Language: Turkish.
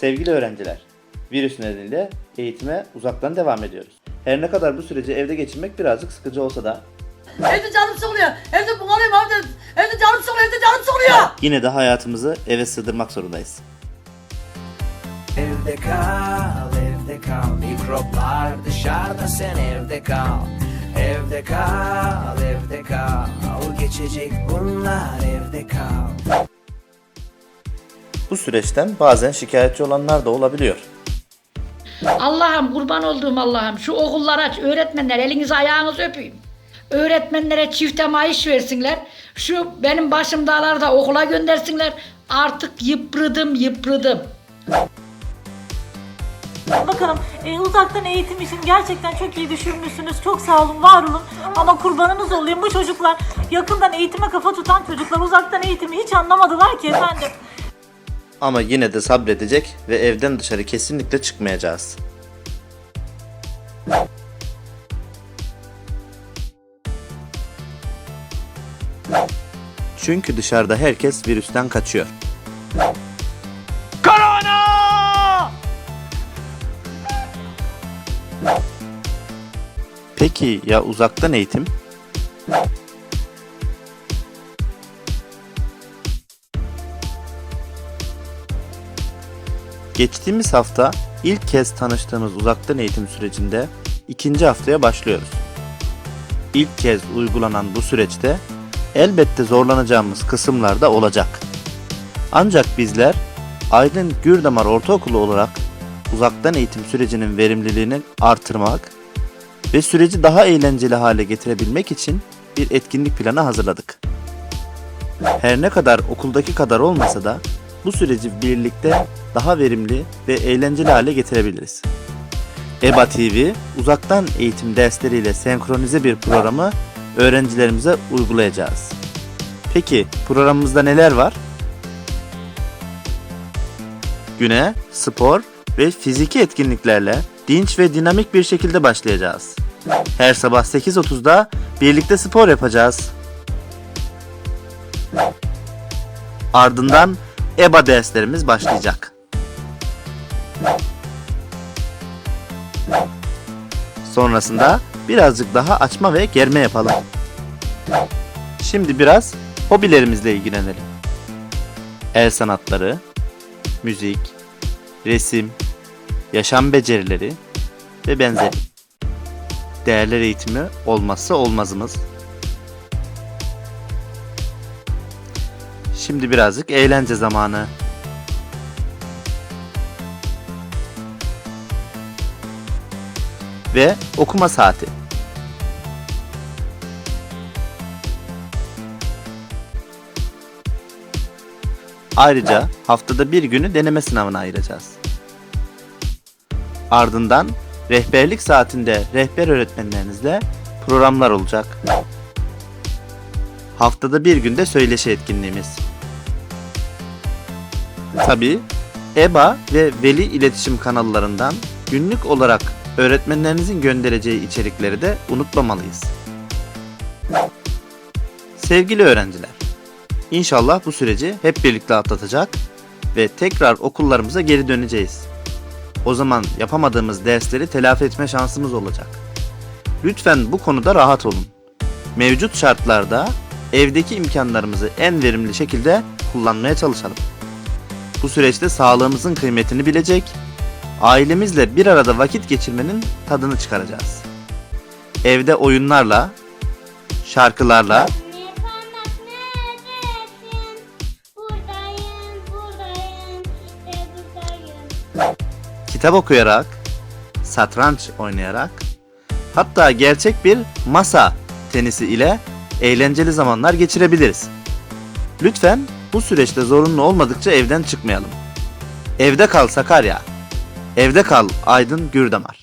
Sevgili öğrenciler, virüs nedeniyle eğitime uzaktan devam ediyoruz. Her ne kadar bu süreci evde geçirmek birazcık sıkıcı olsa da Evde canım sıkılıyor. Evde bunalıyım evde. Evde canım sıkılıyor. Evde canım sıkılıyor. yine de hayatımızı eve sığdırmak zorundayız. Evde kal, evde kal Mikroplar dışarıda sen evde kal Evde kal, evde kal Geçecek bunlar evde kal Bu süreçten bazen şikayetçi olanlar da olabiliyor. Allah'ım kurban olduğum Allah'ım şu okullara öğretmenler elinizi ayağınızı öpeyim. Öğretmenlere çifte maaş versinler. Şu benim başımdalar da okula göndersinler. Artık yıpradım yıpradım. Bakalım e, uzaktan eğitim için gerçekten çok iyi düşünmüşsünüz. Çok sağ olun, var olun. Ama kurbanınız olayım bu çocuklar yakından eğitime kafa tutan çocuklar uzaktan eğitimi hiç anlamadılar ki efendim. Ama yine de sabredecek ve evden dışarı kesinlikle çıkmayacağız. Çünkü dışarıda herkes virüsten kaçıyor. Peki ya uzaktan eğitim? Geçtiğimiz hafta ilk kez tanıştığımız uzaktan eğitim sürecinde ikinci haftaya başlıyoruz. İlk kez uygulanan bu süreçte elbette zorlanacağımız kısımlar da olacak. Ancak bizler Aydın Gürdamar Ortaokulu olarak uzaktan eğitim sürecinin verimliliğini artırmak ve süreci daha eğlenceli hale getirebilmek için bir etkinlik planı hazırladık. Her ne kadar okuldaki kadar olmasa da bu süreci birlikte daha verimli ve eğlenceli hale getirebiliriz. EBA TV uzaktan eğitim dersleriyle senkronize bir programı öğrencilerimize uygulayacağız. Peki programımızda neler var? Güne spor ve fiziki etkinliklerle dinç ve dinamik bir şekilde başlayacağız. Her sabah 8.30'da birlikte spor yapacağız. Ardından EBA derslerimiz başlayacak. Sonrasında birazcık daha açma ve germe yapalım. Şimdi biraz hobilerimizle ilgilenelim. El sanatları, müzik, resim, yaşam becerileri ve benzeri. Değerler eğitimi olmazsa olmazımız. Şimdi birazcık eğlence zamanı. Ve okuma saati. Ayrıca haftada bir günü deneme sınavına ayıracağız. Ardından rehberlik saatinde rehber öğretmenlerinizle programlar olacak. Haftada bir günde söyleşi etkinliğimiz. Tabi EBA ve veli iletişim kanallarından günlük olarak öğretmenlerinizin göndereceği içerikleri de unutmamalıyız. Sevgili öğrenciler, İnşallah bu süreci hep birlikte atlatacak ve tekrar okullarımıza geri döneceğiz. O zaman yapamadığımız dersleri telafi etme şansımız olacak. Lütfen bu konuda rahat olun. Mevcut şartlarda evdeki imkanlarımızı en verimli şekilde kullanmaya çalışalım. Bu süreçte sağlığımızın kıymetini bilecek, ailemizle bir arada vakit geçirmenin tadını çıkaracağız. Evde oyunlarla, şarkılarla kitap okuyarak, satranç oynayarak, hatta gerçek bir masa tenisi ile eğlenceli zamanlar geçirebiliriz. Lütfen bu süreçte zorunlu olmadıkça evden çıkmayalım. Evde kal Sakarya. Evde kal Aydın Gürdamar.